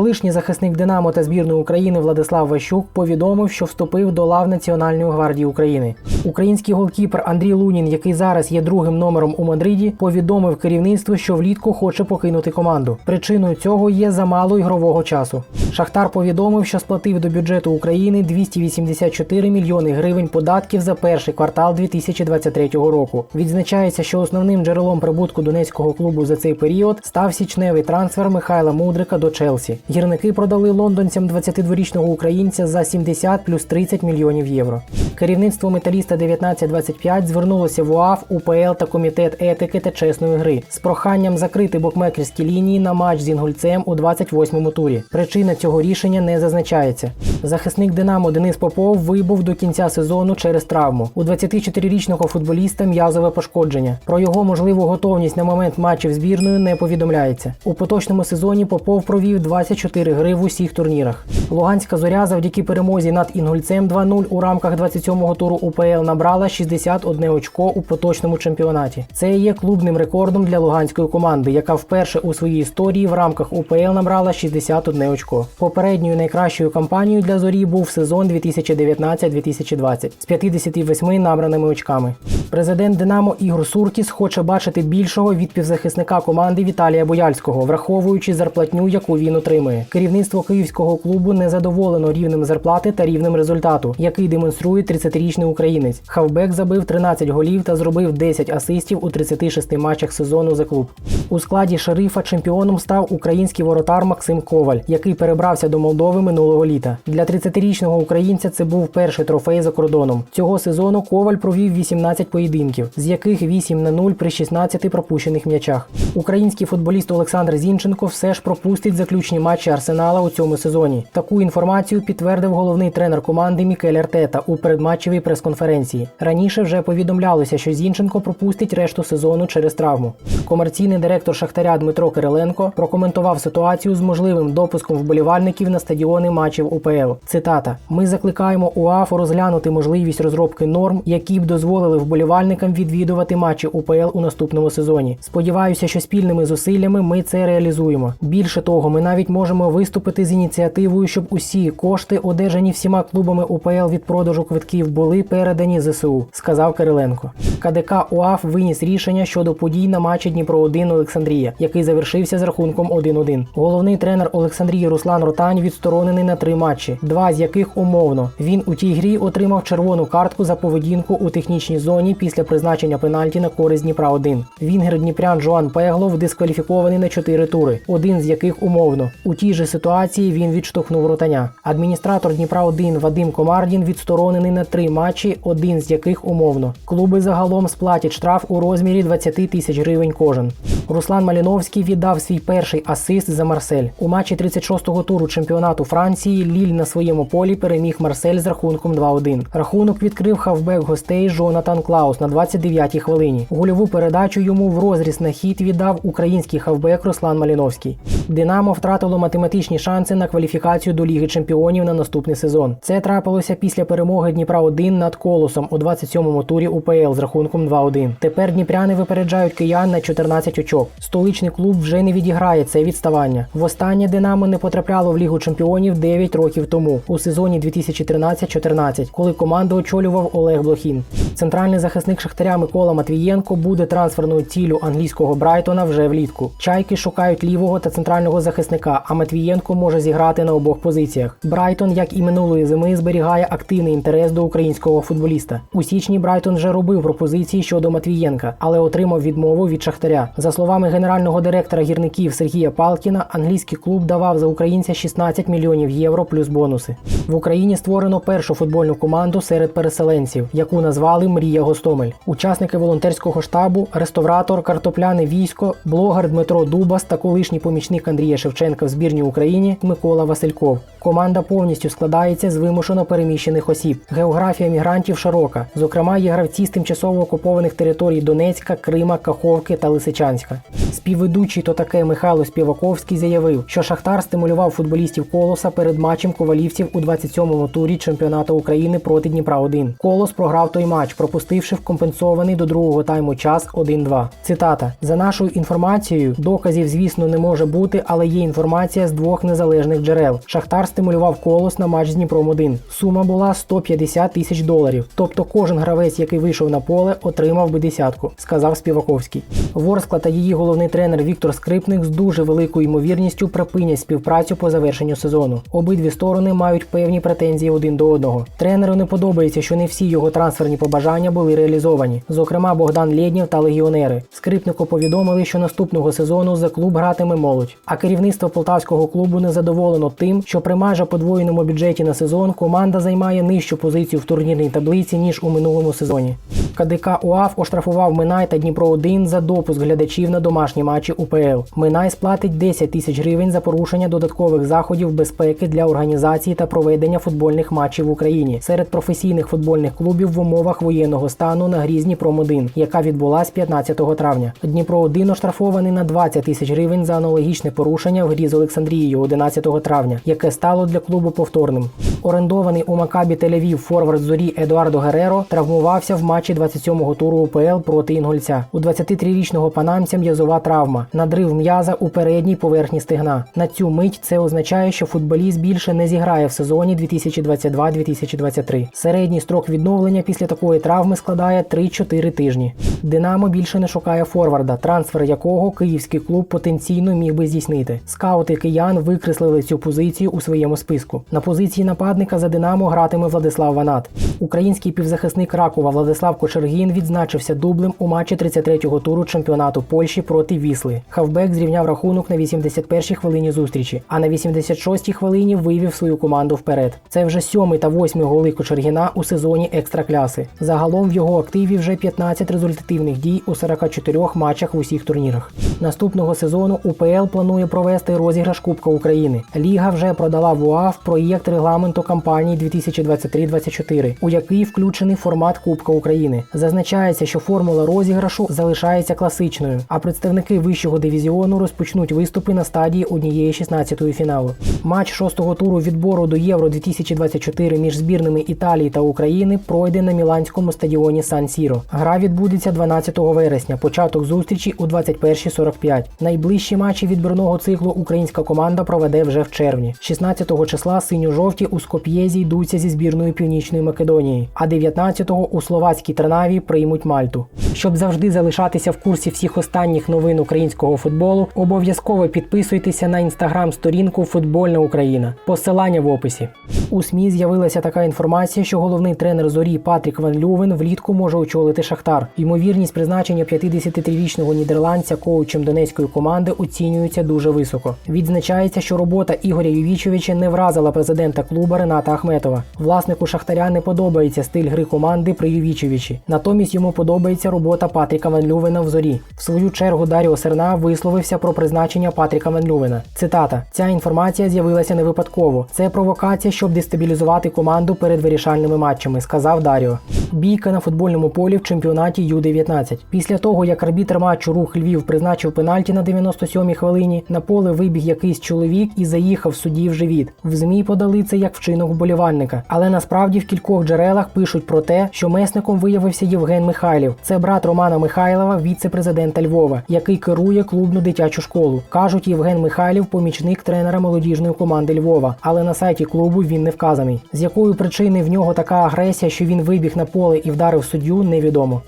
Колишній захисник Динамо та збірної України Владислав Ващук повідомив, що вступив до лав Національної гвардії України. Український голкіпер Андрій Лунін, який зараз є другим номером у Мадриді, повідомив керівництву, що влітку хоче покинути команду. Причиною цього є замало ігрового часу. Шахтар повідомив, що сплатив до бюджету України 284 мільйони гривень податків за перший квартал 2023 року. Відзначається, що основним джерелом прибутку донецького клубу за цей період став січневий трансфер Михайла Мудрика до Челсі. Гірники продали лондонцям 22-річного українця за 70 плюс 30 мільйонів євро. Керівництво металіста 1925 звернулося в УАФ, УПЛ та комітет етики та чесної гри з проханням закрити букмекерські лінії на матч з інгульцем у 28-му турі. Причина цього рішення не зазначається. Захисник Динамо Денис Попов вибув до кінця сезону через травму. У 24-річного футболіста м'язове пошкодження. Про його можливу готовність на момент матчів збірної не повідомляється. У поточному сезоні Попов провів 24 гри в усіх турнірах. Луганська зоря завдяки перемозі над інгульцем 2-0 у рамках 27-го туру УПЛ набрала 61 очко у поточному чемпіонаті. Це є клубним рекордом для луганської команди, яка вперше у своїй історії в рамках УПЛ набрала 61 очко. Попередньою найкращою кампанією для зорі був сезон 2019-2020 з 58 набраними очками. Президент Динамо Ігор Суркіс хоче бачити більшого від півзахисника команди Віталія Бояльського, враховуючи зарплатню, яку він отримує. Керівництво київського клубу не задоволено рівнем зарплати та рівнем результату, який демонструє 30-річний українець. Хавбек забив 13 голів та зробив 10 асистів у 36 матчах сезону за клуб. У складі шерифа чемпіоном став український воротар Максим Коваль, який перебрався до Молдови минулого літа. Для 30-річного українця це був перший трофей за кордоном. Цього сезону Коваль провів 18 поєдинків, з яких 8 на 0 при 16 пропущених м'ячах. Український футболіст Олександр Зінченко все ж пропустить заключні матчі Арсенала у цьому сезоні. Таку інформацію підтвердив головний тренер команди Мікель Артета у передматчевій прес-конференції. Раніше вже повідомлялося, що Зінченко пропустить решту сезону через травму. Комерційний директор Шахтаря Дмитро Кириленко прокоментував ситуацію з можливим допуском вболівальників на стадіони матчів УПЛ. Цитата: Ми закликаємо УАФ розглянути можливість розробки норм, які б дозволили вболівальникам відвідувати матчі УПЛ у наступному сезоні. Сподіваюся, що спільними зусиллями ми це реалізуємо. Більше того, ми навіть можемо виступити з ініціативою, щоб усі кошти, одержані всіма клубами УПЛ від продажу квитків, були передані ЗСУ, сказав Кириленко. КДК УАФ виніс рішення щодо подій на матчі Дніпро 1 Олександрія, який завершився з рахунком 1-1. Головний тренер Олександрії Руслан Ротань відсторонений на три матчі, два з яких умовно. Він у тій грі отримав червону картку за поведінку у технічній зоні після призначення пенальті на користь Дніпра 1 Вінгер Дніпрян Жоан Пеглов дискваліфікований на чотири тури, один з яких умовно. У тій же ситуації він відштовхнув ротаня. Адміністратор Дніпра 1 Вадим Комардін відсторонений на три матчі, один з яких умовно. Клуби загалом сплатять штраф у розмірі 20 тисяч гривень кожен. Руслан Маліновський віддав свій перший асист за Марсель. У матчі 36-го туру чемпіонату Франції Ліль на своєму полі переміг Марсель з рахунком 2-1. Рахунок відкрив хавбек гостей Жонатан Клаус на 29-й хвилині. Гольову передачу йому в розріз на хід віддав український хавбек Руслан Маліновський. Динамо втратило математичні шанси на кваліфікацію до Ліги Чемпіонів на наступний сезон. Це трапилося після перемоги Дніпра 1 над Колосом у 27-му турі УПЛ з рахунком 2-1. Тепер дніпряни випереджають киян на 14 очок. Столичний клуб вже не відіграє це відставання. Востаннє Динамо не потрапляло в Лігу Чемпіонів 9 років тому, у сезоні 2013-14, коли команду очолював Олег Блохін. Центральний захисник Шахтаря Микола Матвієнко буде трансферною ціллю англійського Брайтона вже влітку. Чайки шукають лівого та центрального захисника, а Матвієнко може зіграти на обох позиціях. Брайтон, як і минулої зими, зберігає активний інтерес до українського футболіста. У січні Брайтон вже робив пропозиції щодо Матвієнка, але отримав відмову від Шахтаря. За словами генерального директора гірників Сергія Палкіна, англійський клуб давав за українця 16 мільйонів євро плюс бонуси. В Україні створено першу футбольну команду серед переселенців, яку назвали Мрія Гостомель. Учасники волонтерського штабу, реставратор, картопляне військо, блогер Дмитро Дубас та колишній помічник Андрія Шевченка в збірній Україні Микола Васильков. Команда повністю складається з вимушено переміщених осіб. Географія мігрантів широка. Зокрема, є гравці з тимчасово окупованих територій Донецька, Крима, Каховки та Лисичанська. Співведучий то таке Михайло Співаковський заявив, що Шахтар стимулював футболістів Колоса перед матчем ковалівців у 27-му турі чемпіонату України проти Дніпра 1 Колос програв той матч, пропустивши в компенсований до другого тайму час 1-2. Цитата: за нашою інформацією, доказів, звісно, не може бути, але є інформація. Інформація з двох незалежних джерел. Шахтар стимулював колос на матч з Дніпром 1 Сума була 150 тисяч доларів. Тобто кожен гравець, який вийшов на поле, отримав би десятку, сказав Співаковський. Ворскла та її головний тренер Віктор Скрипник з дуже великою ймовірністю припинять співпрацю по завершенню сезону. Обидві сторони мають певні претензії один до одного. Тренеру не подобається, що не всі його трансферні побажання були реалізовані. Зокрема, Богдан Лєднєв та легіонери. Скрипнику повідомили, що наступного сезону за клуб гратиме молодь. А керівництво полтавського клубу не задоволено тим, що при майже подвоєному бюджеті на сезон команда займає нижчу позицію в турнірній таблиці ніж у минулому сезоні. КДК УАФ оштрафував Минай та Дніпро 1 за допуск глядачів на домашні матчі УПЛ. Минай сплатить 10 тисяч гривень за порушення додаткових заходів безпеки для організації та проведення футбольних матчів в Україні серед професійних футбольних клубів в умовах воєнного стану на грі з Дніпром 1 яка відбулась 15 травня. Дніпро 1 оштрафований на 20 тисяч гривень за аналогічне порушення в грі з Олександрією 11 травня, яке стало для клубу повторним. Орендований у Макабі Тель-Авів форвард зорі Едуардо Гереро травмувався в матчі 27-го туру УПЛ проти Інгольця. У 23-річного панамця м'язова травма, надрив м'яза у передній поверхні стегна. На цю мить це означає, що футболіст більше не зіграє в сезоні 2022-2023. Середній строк відновлення після такої травми складає 3-4 тижні. Динамо більше не шукає форварда, трансфер якого київський клуб потенційно міг би здійснити. Скаути киян викреслили цю позицію у своєму списку. На позиції нападника за Динамо гратиме Владислав Ванат. Український півзахисник Ракова Владислав Кочергін відзначився дублем у матчі 33-го туру чемпіонату Польщі проти Вісли. Хавбек зрівняв рахунок на 81-й хвилині зустрічі, а на 86-й хвилині вивів свою команду вперед. Це вже сьомий та восьмий голи Кочергіна у сезоні екстракляси. Загалом в його активі вже 15 результативних дій у 44 матчах в усіх турнірах. Наступного сезону УПЛ планує провести розіграш Кубка України. Ліга вже продала в УАФ проєкт регламенту кампанії 2023-24, у який включений формат Кубка України. Зазначається, що формула розіграшу залишається класичною, а представники вищого дивізіону розпочнуть виступи на стадії однієї 16-ї фіналу. Матч шостого туру відбору до Євро 2024 між збірними Італії та України пройде на міланському стадіоні Сан Сіро. Гра відбудеться 12 вересня. Початок зустрічі у 21.45. Найближчі матчі відбірного циклу українська команда проведе вже в червні. 16-го числа синьо-жовті у Скоп'є зійдуться зі збірною Північної Македонії, а 19-го у словацькій Тернаві приймуть Мальту. Щоб завжди залишатися в курсі всіх останніх новин українського футболу, обов'язково підписуйтеся на інстаграм-сторінку Футбольна Україна. Посилання в описі. У СМІ з'явилася така інформація, що головний тренер зорі Патрік Ван Лювен влітку може очолити Шахтар. Ймовірність призначення 53-річного нідерландця коучем донецької команди оцінюється дуже високо. Відзначається, що робота Ігоря Ювічовича не вразила президента клуба Рената Ахметова. Власнику Шахтаря не подобається стиль гри команди при Ювічовичі. Натомість йому подобається робота Патріка Ван Лювена в зорі. В свою чергу Даріо Серна висловився про призначення Патріка Ван Лювена. Цитата: ця інформація з'явилася не випадково. Це провокація, щоб дестабілізувати команду перед вирішальними матчами, сказав Даріо. Бійка на футбольному полі в чемпіонаті Ю-19. Після того, як арбітр матчу рух Львів призначив пенальті на 97-й хвилині, на поле вибіг якийсь чоловік і заїхав судді в живіт. В ЗМІ подали це як вчинок вболівальника. Але насправді в кількох джерелах пишуть про те, що месником виявився Євген Михайлів. Це брат Романа Михайлова, віце-президента Львова, який керує клубну дитячу школу. Кажуть, Євген Михайлів помічник тренера молодіжної команди Львова, але на сайті клубу він не вказаний. З якої причини в нього така агресія, що він вибіг на поле і вдарив суддю, невідомо.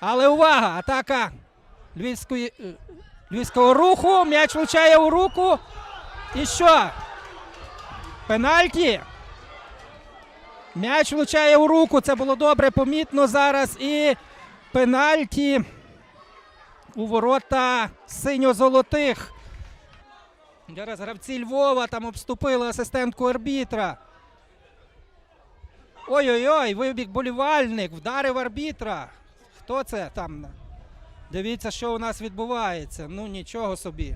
Але увага! Атака львівської, е, львівського руху. М'яч влучає у руку. І що? Пенальті. М'яч влучає у руку. Це було добре помітно зараз. І пенальті у ворота синьо-золотих. Зараз гравці Львова там обступили асистентку арбітра. Ой-ой-ой, вибіг болівальник, вдарив арбітра. Хто це там? Дивіться, що у нас відбувається. Ну нічого собі.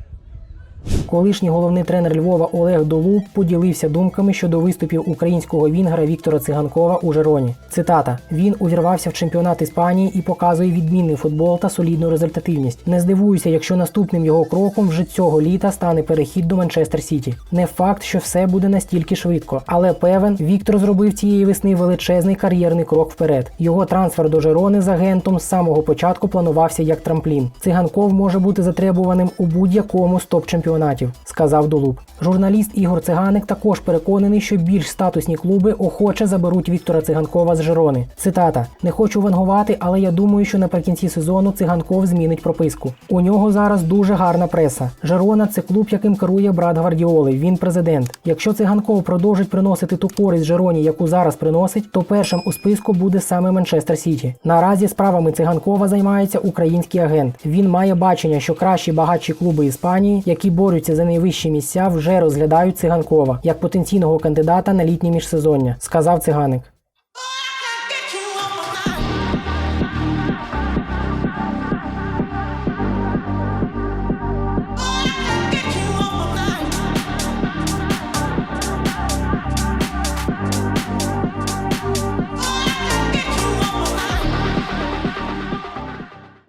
Колишній головний тренер Львова Олег Долуб поділився думками щодо виступів українського вінгера Віктора Циганкова у Жероні. Цитата: він увірвався в чемпіонат Іспанії і показує відмінний футбол та солідну результативність. Не здивуюся, якщо наступним його кроком вже цього літа стане перехід до Манчестер Сіті. Не факт, що все буде настільки швидко, але певен, Віктор зробив цієї весни величезний кар'єрний крок вперед. Його трансфер до Жерони з агентом з самого початку планувався як трамплін. Циганков може бути затребуваним у будь-якому стоп-чемпіонаті. Кандидатів, сказав Дулуб. Журналіст Ігор Циганик також переконаний, що більш статусні клуби охоче заберуть Віктора Циганкова з Жерони. Цитата: не хочу вангувати, але я думаю, що наприкінці сезону циганков змінить прописку. У нього зараз дуже гарна преса. Жерона це клуб, яким керує брат Гвардіоли. Він президент. Якщо циганков продовжить приносити ту користь Жероні, яку зараз приносить, то першим у списку буде саме Манчестер Сіті. Наразі справами циганкова займається український агент. Він має бачення, що кращі багатші клуби Іспанії, які борються за найвищі місця, вже розглядають циганкова як потенційного кандидата на літнє міжсезоння, сказав циганик.